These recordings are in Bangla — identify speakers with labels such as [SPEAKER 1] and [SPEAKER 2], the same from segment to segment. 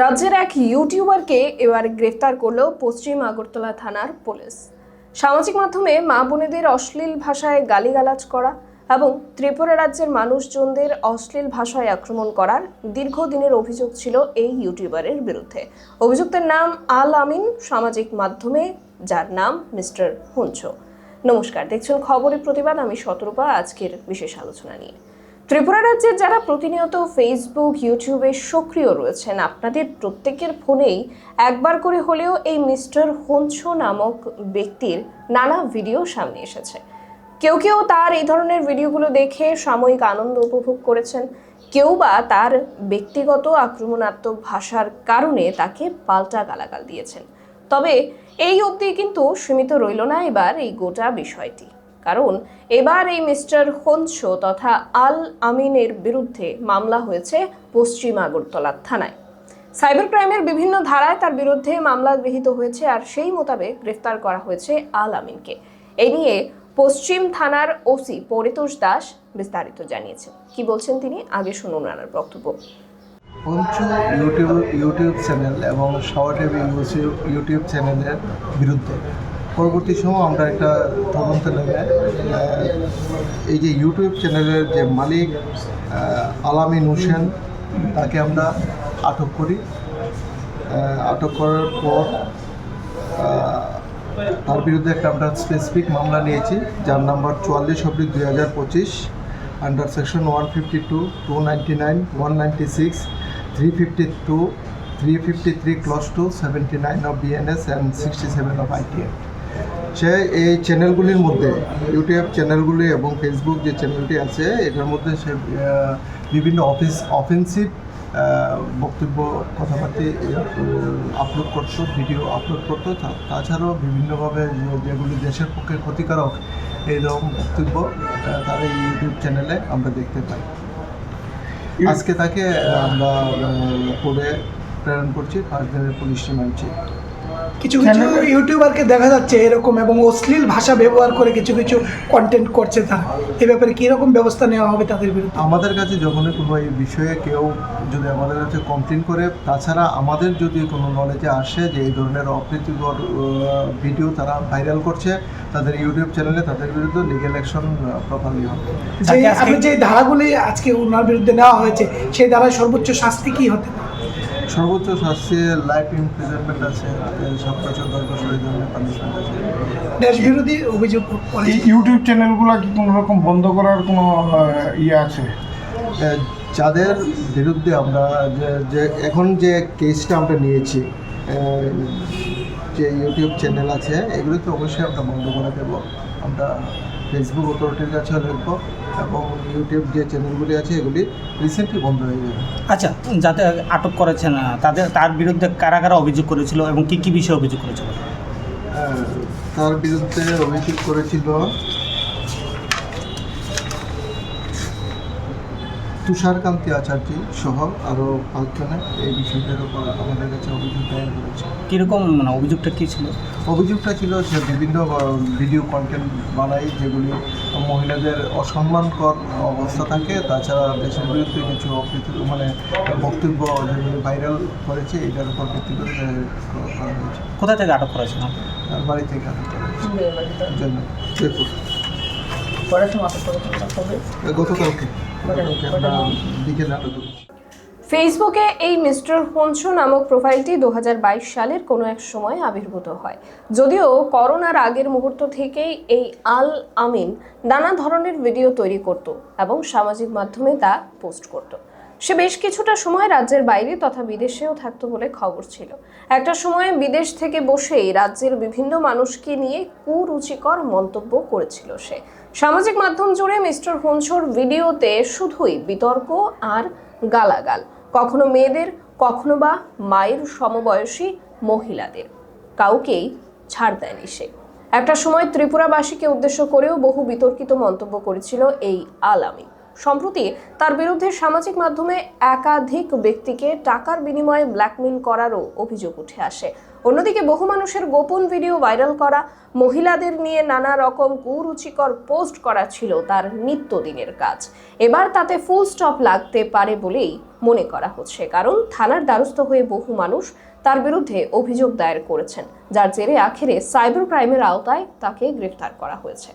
[SPEAKER 1] রাজ্যের এক ইউটিউবারকে এবার গ্রেফতার করল পশ্চিম আগরতলা থানার পুলিশ। সামাজিক মাধ্যমে মা বোনেদের অশ্লীল ভাষায় গালিগালাজ করা এবং ত্রিপুরা রাজ্যের মানুষজনদের অশ্লীল ভাষায় আক্রমণ করার দীর্ঘদিনের অভিযোগ ছিল এই ইউটিউবারের বিরুদ্ধে। অভিযুক্তের নাম আল আমিন, সামাজিক মাধ্যমে যার নাম মিস্টার হুঞ্চো নমস্কার, দেখছেন খবরের প্রতিবাদ। আমি শতরূপা, আজকের বিশেষ আলোচনা নিয়ে। ত্রিপুরা রাজ্যের যারা প্রতিনিয়ত ফেসবুক ইউটিউবে সক্রিয় রয়েছেন, আপনাদের প্রত্যেকের ফোনেই একবার করে হলেও এই মিস্টার হঞ্ছো নামক ব্যক্তির নানা ভিডিও সামনে এসেছে। কেউ কেউ তার এই ধরনের ভিডিওগুলো দেখে সাময়িক আনন্দ উপভোগ করেছেন, কেউ বা তার ব্যক্তিগত আক্রমণাত্মক ভাষার কারণে তাকে পাল্টা গালাগাল দিয়েছেন। তবে এই অবধি কিন্তু সীমিত রইল না এবার এই গোটা বিষয়টি। কারণ এবার এই মিস্টার হংস তথা আল আমিনের বিরুদ্ধে মামলা হয়েছে পশ্চিম আগরতলা থানায়। সাইবার ক্রাইমের বিভিন্ন ধারায় তার বিরুদ্ধে মামলা গৃহীত হয়েছে আর সেই মোতাবেক গ্রেফতার করা হয়েছে আল আমিনকে। এ নিয়ে পশ্চিম থানার ওসি পরিতোষ দাস বিস্তারিত জানিয়েছেন কি বলছেন তিনি? আগে শুনুন রানার বক্তব্য।
[SPEAKER 2] পঞ্চু ইউটিউব ইউটিউব চ্যানেল এবং শাওয়া টিভি ইউটিউব চ্যানেলের বিরুদ্ধে পরবর্তী সময় আমরা একটা তদন্ত নেমে এই যে ইউটিউব চ্যানেলের যে মালিক আলামিন হোসেন, তাকে আমরা আটক করি। আটক করার পর তার বিরুদ্ধে একটা আমরা স্পেসিফিক মামলা নিয়েছি, যার নাম্বার চুয়াল্লিশ অব্দি দুই হাজার পঁচিশ under section one fifty two two ninety nine one ninety six three fifty two three fifty three clause two seventy nine of BNS and সে এই চ্যানেলগুলির মধ্যে, ইউটিউব চ্যানেলগুলি এবং ফেসবুক যে চ্যানেলটি আছে, এটার মধ্যে সে বিভিন্ন অফিস অফেন্সিভ বক্তব্য, কথাবার্তি আপলোড করতো ভিডিও আপলোড করতো। তাছাড়াও বিভিন্নভাবে যেগুলি দেশের পক্ষে ক্ষতিকারক এইরকম বক্তব্য তার এই ইউটিউব চ্যানেলে আমরা দেখতে পাই। আজকে তাকে আমরা কোর্টে প্রেরণ করছি, পাঁচ দিনের পুলিশ রিমান্ড চেয়ে
[SPEAKER 3] কিছু কিছু ইউটিউবারকে দেখা যাচ্ছে এরকম এবং অশ্লীল ভাষা ব্যবহার করে কিছু কিছু কন্টেন্ট করছে তারা এ ব্যাপারে কীরকম ব্যবস্থা নেওয়া হবে তাদের বিরুদ্ধে?
[SPEAKER 2] আমাদের কাছে যখনই কোনো এই বিষয়ে কেউ যদি আমাদের কাছে কমপ্লেন করে তাছাড়া আমাদের যদি কোনো নলেজে আসে যে এই ধরনের অপ্রীতিকর ভিডিও তারা ভাইরাল করছে তাদের ইউটিউব চ্যানেলে তাদের বিরুদ্ধে লিগেল অ্যাকশন প্রপারলি হবে।
[SPEAKER 3] যে আপনি যে ধারাগুলি আজকে ওনার বিরুদ্ধে নেওয়া হয়েছে সেই ধারায় সর্বোচ্চ শাস্তি কি হতে পারে?
[SPEAKER 2] সর্বোচ্চ শাস্তি লাইফ ইমপ্রিজনমেন্ট আছে সাত বছর দশ বছর এই ধরনের পানিশমেন্ট আছে।
[SPEAKER 3] দেশ বিরোধী অভিযোগ
[SPEAKER 4] এই ইউটিউব চ্যানেলগুলো কি কোনো রকম বন্ধ করার কোনো ইয়ে আছে?
[SPEAKER 2] যাদের বিরুদ্ধে আমরা যে যে এখন যে কেসটা আমরা নিয়েছি যে ইউটিউব চ্যানেল আছে এগুলো তো অবশ্যই আমরা বন্ধ করে দেবো। আমরা ফেসবুক অথরিটির কাছেও লিখব এবং ইউটিউব যে চ্যানেলগুলি আছে এগুলি রিসেন্টলি বন্ধ হয়ে যাবে
[SPEAKER 5] আচ্ছা যাতে আটক করেছেন না তাদের তার বিরুদ্ধে কারা কারা অভিযোগ করেছিল এবং কি কি বিষয়ে অভিযোগ করেছিল?
[SPEAKER 2] তার বিরুদ্ধে অভিযোগ করেছিল তুষারকান্তি আচার্য সহ আরও পাঁচজনে এই বিষয়টার উপর আমাদের কাছে অভিযোগ দায়ের করেছে।
[SPEAKER 5] কীরকম মানে অভিযোগটা কী ছিল?
[SPEAKER 2] অভিযোগটা ছিল যে বিভিন্ন ভিডিও কন্টেন্ট বানাই যেগুলি মহিলাদের অসম্মানকর অবস্থা থাকে। তাছাড়া দেশের বিরুদ্ধে কিছু অপ্রীতি মানে বক্তব্য যেগুলি ভাইরাল করেছে এটার উপর ভিত্তি করে করা হয়েছে।
[SPEAKER 5] কোথা থেকে আটক করেছিলাম
[SPEAKER 2] তার বাড়ি থেকে আটক করা হয়েছে। জন্য জয়পুর গতকালকে গতকালকে আমরা বিকেলে আটক করেছি
[SPEAKER 1] ফেসবুকে এই মিস্টার হংস নামক প্রোফাইলটি দু হাজার বাইশ সালের কোনো এক সময় আবির্ভূত হয়। যদিও করোনার আগের মুহূর্ত থেকেই এই আল আমিন নানা ধরনের ভিডিও তৈরি করত এবং সামাজিক মাধ্যমে তা পোস্ট করত। সে বেশ কিছুটা সময় রাজ্যের বাইরে তথা বিদেশেও থাকতো বলে খবর ছিল। একটা সময় বিদেশ থেকে বসেই রাজ্যের বিভিন্ন মানুষকে নিয়ে কুরুচিকর মন্তব্য করেছিল সে। সামাজিক মাধ্যম জুড়ে মিস্টার হংসর ভিডিওতে শুধুই বিতর্ক আর গালাগাল, কখনো মেয়েদের, কখনো বা মায়ের সমবয়সী মহিলাদের। কাউকেই ছাড় দেয়নি সে। একটা সময় ত্রিপুরাবাসীকে উদ্দেশ্য করেও বহু বিতর্কিত মন্তব্য করেছিল এই আলামী। সম্প্রতি তার বিরুদ্ধে সামাজিক মাধ্যমে একাধিক ব্যক্তিকে টাকার বিনিময়ে ব্ল্যাকমেইল করারও অভিযোগ উঠে আসে। অন্যদিকে বহু মানুষের গোপন ভিডিও ভাইরাল করা, মহিলাদের নিয়ে নানা রকম কুরুচিকর পোস্ট করা ছিল তার নিত্যদিনের কাজ। এবার তাতে ফুল স্টপ লাগতে পারে বলেই মনে করা হচ্ছে। কারণ থানার দ্বারস্থ হয়ে বহু মানুষ তার বিরুদ্ধে অভিযোগ দায়ের করেছেন, যার জেরে আখেরে সাইবার ক্রাইমের আওতায় তাকে গ্রেফতার করা হয়েছে।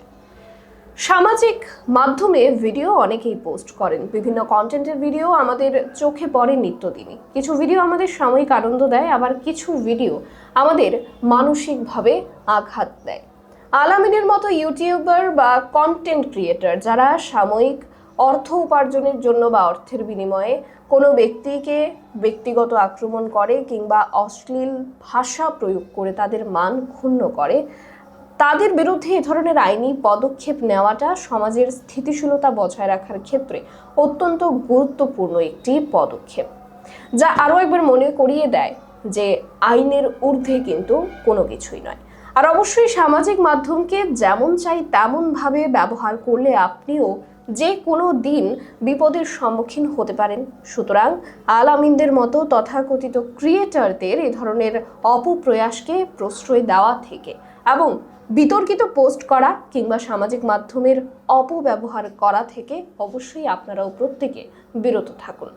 [SPEAKER 1] সামাজিক মাধ্যমে ভিডিও অনেকেই পোস্ট করেন। বিভিন্ন কন্টেন্টের ভিডিও আমাদের চোখে পড়ে নিত্যদিনই। কিছু ভিডিও আমাদের সাময়িক আনন্দ দেয়, আবার কিছু ভিডিও আমাদের মানসিকভাবে আঘাত দেয়। আলামিনের মতো ইউটিউবার বা কন্টেন্ট ক্রিয়েটর যারা সাময়িক অর্থ উপার্জনের জন্য বা অর্থের বিনিময়ে কোনো ব্যক্তিকে ব্যক্তিগত আক্রমণ করে কিংবা অশ্লীল ভাষা প্রয়োগ করে তাদের মান ক্ষুণ্ণ করে তাদের বিরুদ্ধে এ ধরনের আইনি পদক্ষেপ নেওয়াটা সমাজের স্থিতিশীলতা বজায় রাখার ক্ষেত্রে অত্যন্ত গুরুত্বপূর্ণ একটি পদক্ষেপ, যা আরও একবার মনে করিয়ে দেয় যে আইনের ঊর্ধ্বে কিন্তু কোনো কিছুই নয়। আর অবশ্যই সামাজিক মাধ্যমকে যেমন চাই তেমনভাবে ব্যবহার করলে আপনিও যে কোনো দিন বিপদের সম্মুখীন হতে পারেন। সুতরাং আলামিনদের মতো তথাকথিত ক্রিয়েটারদের এ ধরনের অপপ্রয়াসকে প্রশ্রয় দেওয়া থেকে এবং বিতর্কিত পোস্ট করা কিংবা সামাজিক মাধ্যমের অপব্যবহার করা থেকে অবশ্যই আপনারাও প্রত্যেকে বিরত থাকুন।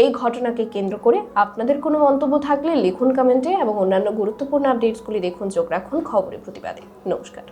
[SPEAKER 1] এই ঘটনাকে কেন্দ্র করে আপনাদের কোনো মন্তব্য থাকলে লিখুন কমেন্টে এবং অন্যান্য গুরুত্বপূর্ণ আপডেটসগুলি দেখুন। চোখ রাখুন খবরের প্রতিবাদে। নমস্কার।